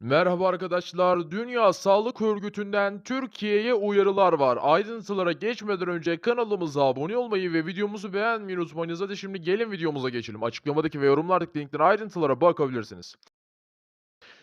Merhaba arkadaşlar. Dünya Sağlık Örgütü'nden Türkiye'ye uyarılar var. Ayrıntılara geçmeden önce kanalımıza abone olmayı ve videomuzu beğenmeyi unutmayınız. Hadi şimdi gelin videomuza geçelim. Açıklamadaki ve yorumlardaki linkten ayrıntılara bakabilirsiniz.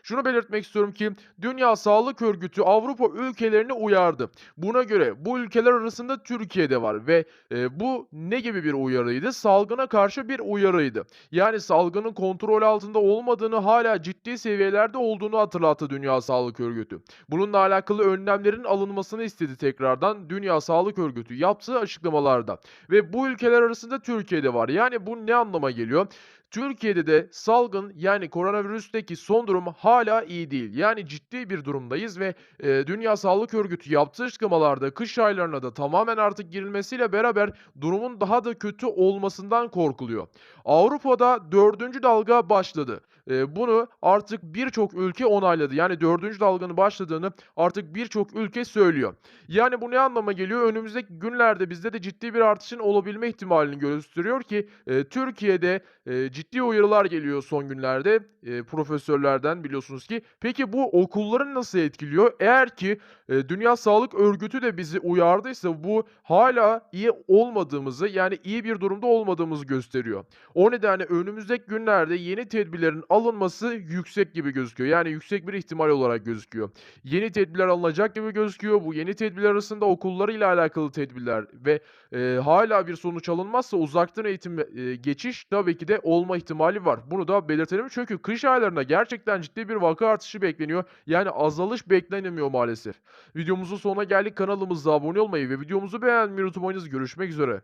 Şunu belirtmek istiyorum ki Dünya Sağlık Örgütü Avrupa ülkelerini uyardı. Buna göre bu ülkeler arasında Türkiye de var ve e, bu ne gibi bir uyarıydı? Salgına karşı bir uyarıydı. Yani salgının kontrol altında olmadığını hala ciddi seviyelerde olduğunu hatırlattı Dünya Sağlık Örgütü. Bununla alakalı önlemlerin alınmasını istedi tekrardan Dünya Sağlık Örgütü yaptığı açıklamalarda. Ve bu ülkeler arasında Türkiye de var. Yani bu ne anlama geliyor? Türkiye'de de salgın yani koronavirüsteki son durum hala iyi değil. Yani ciddi bir durumdayız ve e, Dünya Sağlık Örgütü yaptığı açıklamalarda kış aylarına da tamamen artık girilmesiyle beraber durumun daha da kötü olmasından korkuluyor. Avrupa'da dördüncü dalga başladı. E, bunu artık birçok ülke onayladı. Yani dördüncü dalganın başladığını artık birçok ülke söylüyor. Yani bu ne anlama geliyor? Önümüzdeki günlerde bizde de ciddi bir artışın olabilme ihtimalini gösteriyor ki e, Türkiye'de Eee, ciddi uyarılar geliyor son günlerde, eee, profesörlerden biliyorsunuz ki. Peki bu okulları nasıl etkiliyor? Eğer ki, eee, Dünya Sağlık Örgütü de bizi uyardıysa bu hala iyi olmadığımızı, yani iyi bir durumda olmadığımızı gösteriyor. O nedenle önümüzdeki günlerde yeni tedbirlerin alınması yüksek gibi gözüküyor. Yani yüksek bir ihtimal olarak gözüküyor. Yeni tedbirler alınacak gibi gözüküyor. Bu yeni tedbirler arasında okullarıyla alakalı tedbirler ve, eee, hâlâ bir sonuç alınmazsa uzaktan eğitime, eee, geçiş tabii ki de olma ihtimali var. Bunu da belirtelim çünkü kış aylarında gerçekten ciddi bir vaka artışı bekleniyor. Yani azalış beklenemiyor maalesef. Videomuzun sonuna geldik. Kanalımıza abone olmayı ve videomuzu beğenmeyi unutmayınız. Görüşmek üzere.